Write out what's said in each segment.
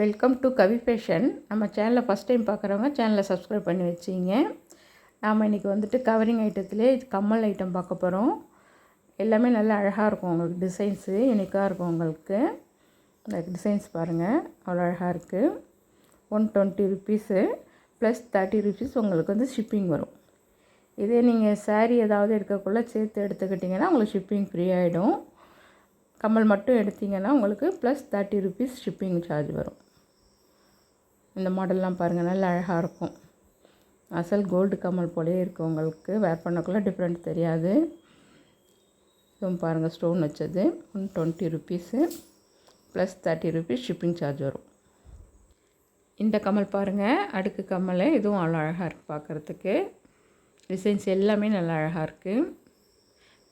Welcome to Kavi fashion நம்ம சேனலை first time பார்க்குறவங்க சேனலை சப்ஸ்கிரைப் பண்ணி வச்சிங்க. நாம் இன்றைக்கி வந்துட்டு கவரிங் ஐட்டத்துலேயே கம்மல் ஐட்டம் பார்க்க போகிறோம் எல்லாமே நல்லா அழகாக இருக்கும் உங்களுக்கு டிசைன்ஸு யூனிக்காக இருக்கும் உங்களுக்கு. இந்த டிசைன்ஸ் பாருங்கள் அவ்வளோ அழகாக இருக்குது one twenty rupees plus thirty rupees உங்களுக்கு வந்து ஷிப்பிங் வரும். இதே நீங்கள் சாரீ ஏதாவது எடுக்கக்குள்ளே சேர்த்து எடுத்துக்கிட்டிங்கன்னா உங்களுக்கு ஷிப்பிங் ஃப்ரீ ஆகிடும் கம்மல் மட்டும் எடுத்தீங்கன்னா உங்களுக்கு plus thirty rupees shipping charge வரும். இந்த மாடல்லாம் பாருங்கள் நல்லா அழகாக இருக்கும். அசல் கோல்டு கம்மல் போலே இருக்குது உங்களுக்கு. வேர் பண்ணக்குள்ளே டிஃப்ரெண்ட் தெரியாது. இதுவும் பாருங்கள் ஸ்டோன் வச்சது. One twenty rupees plus thirty rupees shipping charge வரும். இந்த கமல் பாருங்கள் அடுக்கு கம்மல். இதுவும் அவ்வளோ அழகாக இருக்குது பார்க்குறதுக்கு டிசைன்ஸ் எல்லாமே நல்லா அழகாக இருக்குது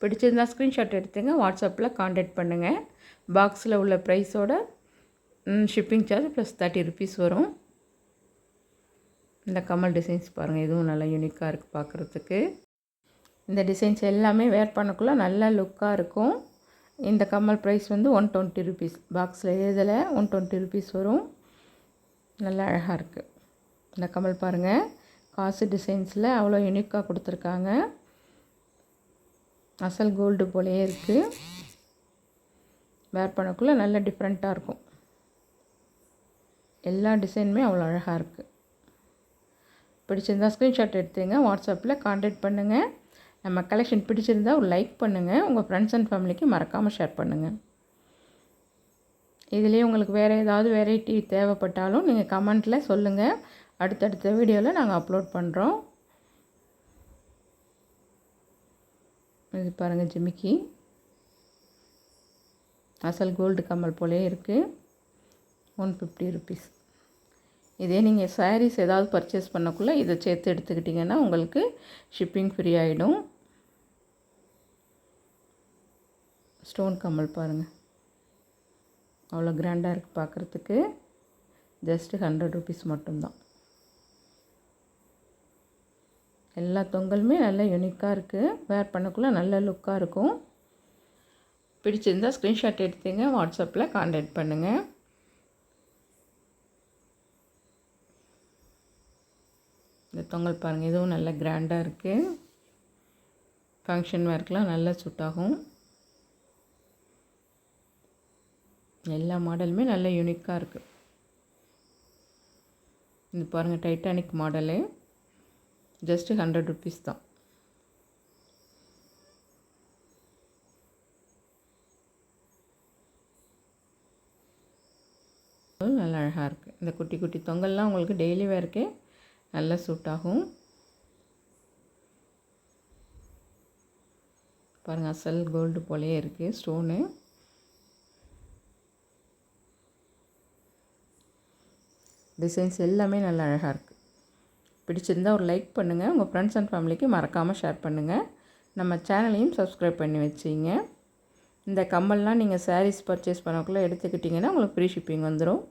பிடிச்சிருந்தா ஸ்க்ரீன்ஷாட் எடுத்துங்க வாட்ஸ்அப்பில் காண்டாக்ட் பண்ணுங்கள் பாக்ஸில் உள்ள ப்ரைஸோட shipping charge plus thirty rupees வரும். இந்த கமல் டிசைன்ஸ் பாருங்கள் இதுவும் நல்லா யூனிக்காக இருக்குது பார்க்குறதுக்கு இந்த டிசைன்ஸ் எல்லாமே வேர் பண்ணக்குள்ளே நல்லா லுக்காக இருக்கும். இந்த கம்மல் ப்ரைஸ் வந்து ஒன் டுவெண்ட்டி ருபீஸ் பாக்ஸில் எழுதலை ஒன் டுவெண்ட்டி ருபீஸ் வரும். நல்லா அழகாக இருக்குது இந்த கமல் பாருங்கள் காசு டிசைன்ஸில் அவ்வளோ யூனிக்காக கொடுத்துருக்காங்க. அசல் கோல்டு போலேயே இருக்குது வேர் பண்ணக்குள்ளே நல்ல டிஃப்ரெண்ட்டாக இருக்கும். எல்லா டிசைனுமே அவ்வளோ அழகாக இருக்குது பிடிச்சிருந்தா ஸ்க்ரீன்ஷாட் எடுத்துங்க வாட்ஸ்அப்பில் காண்டாக்ட் பண்ணுங்கள் நம்ம கலெக்ஷன் பிடிச்சிருந்தா ஒரு லைக் பண்ணுங்கள் உங்கள் ஃப்ரெண்ட்ஸ் அண்ட் ஃபேமிலிக்கு மறக்காமல் ஷேர் பண்ணுங்கள் இதுலேயே உங்களுக்கு வேறு ஏதாவது வெரைட்டி தேவைப்பட்டாலும் நீங்கள் கமெண்ட்டில் சொல்லுங்கள் அடுத்தடுத்த வீடியோவில் நாங்கள் அப்லோட் பண்ணுறோம் இது பாருங்கள் ஜிமிக்கி. அசல் கோல்டு கம்மல் போலே இருக்குது ஒன் ஃபிஃப்டி ருபீஸ் இதே நீங்கள் சாரீஸ் ஏதாவது பர்ச்சேஸ் பண்ணக்குள்ளே இதை சேர்த்து எடுத்துக்கிட்டிங்கன்னா உங்களுக்கு ஷிப்பிங் ஃப்ரீ ஆகிடும் ஸ்டோன் கம்மல் பாருங்கள் அவ்வளோ கிராண்டாக இருக்குது பார்க்குறதுக்கு. ஜஸ்ட்டு ஹண்ட்ரட் ருபீஸ் மட்டும்தான். எல்லா தொங்கலுமே நல்ல யூனிக்காக இருக்குது வேர் பண்ணக்குள்ளே நல்ல லுக்காக இருக்கும். பிடிச்சிருந்தா ஸ்க்ரீன்ஷாட் எடுத்துங்க வாட்ஸ்அப்பில் காண்டாக்ட் பண்ணுங்கள் இந்த தொங்கல் பாருங்கள் இதுவும் நல்ல கிராண்டாக இருக்குது ஃபங்க்ஷன் வேர்க்கெலாம் நல்லா சூட்டாகும் எல்லா மாடலுமே நல்ல யூனிக்காக இருக்குது இது பாருங்கள் Titanic model just hundred rupees தான். நல்லா அழகாக இருக்குது இந்த குட்டி குட்டி தொங்கல்லாம் உங்களுக்கு டெய்லி வேர்க்கே நல்லா சூட் ஆகும் பாருங்கள் அசல் கோல்டு போலேயே இருக்குது ஸ்டோனு. டிசைன்ஸ் எல்லாமே நல்லா அழகாக இருக்குது பிடிச்சிருந்தால் ஒரு லைக் பண்ணுங்கள் உங்கள் ஃப்ரெண்ட்ஸ் அண்ட் ஃபேமிலிக்கு மறக்காமல் ஷேர் பண்ணுங்கள் நம்ம சேனலையும் சப்ஸ்கிரைப் பண்ணி வச்சிங்க. இந்த கம்மல்லாம் நீங்கள் சாரீஸ் பர்ச்சேஸ் பண்ணக்குள்ளே எடுத்துக்கிட்டிங்கன்னா உங்களுக்கு ஃப்ரீ ஷிப்பிங் வந்துடும்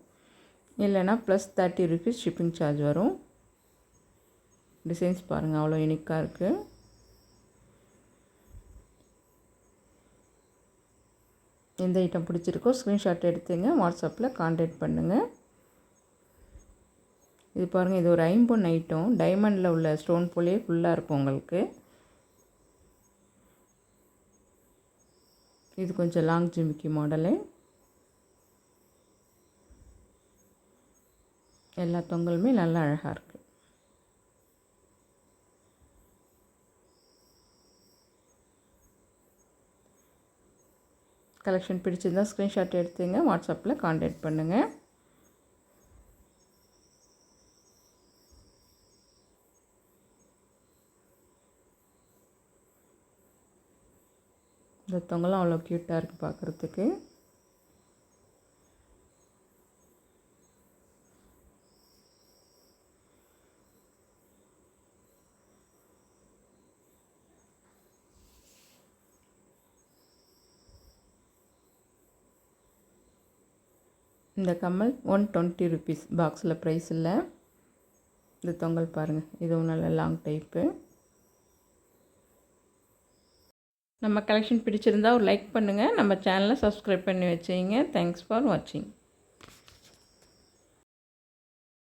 இல்லைனா plus thirty rupees shipping charge வரும். டிசைன்ஸ் பாருங்கள் அவ்வளோ யூனிக்காக இருக்குது எந்த ஐட்டம் பிடிச்சிருக்கோ ஸ்க்ரீன்ஷாட் எடுத்துங்க வாட்ஸ்அப்பில் காண்டாக்ட் பண்ணுங்கள் இது பாருங்கள் இது ஒரு ஐம்பொன் ஐட்டம் டைமண்டில் உள்ள ஸ்டோன் போலே ஃபுல்லாக இருக்கும் உங்களுக்கு. இது கொஞ்சம் லாங் ஜிமிக்கி மாடலு எல்லா தொங்கலுமே நல்லா அழகாக இருக்குது கலெக்ஷன் பிடிச்சிருந்தால் ஸ்க்ரீன்ஷாட் எடுத்துங்க. வாட்ஸ்அப்பில் காண்டாக்ட் பண்ணுங்கள் இந்த தொங்கலாம் அவ்வளோ க்யூட்டாக இருக்குது பார்க்குறதுக்கு. இந்த கம்மல் ஒன் டுவெண்ட்டி ருபீஸ் பாக்ஸில் ப்ரைஸ் இல்லை. இந்த தொங்கல் பாருங்கள் இதுவும் நல்ல லாங் டைப்பு நம்ம கலெக்ஷன் பிடிச்சிருந்தா ஒரு லைக் பண்ணுங்கள் நம்ம சேனலை சப்ஸ்கிரைப் பண்ணி வச்சிங்க. தேங்க்ஸ் ஃபார் வாட்சிங்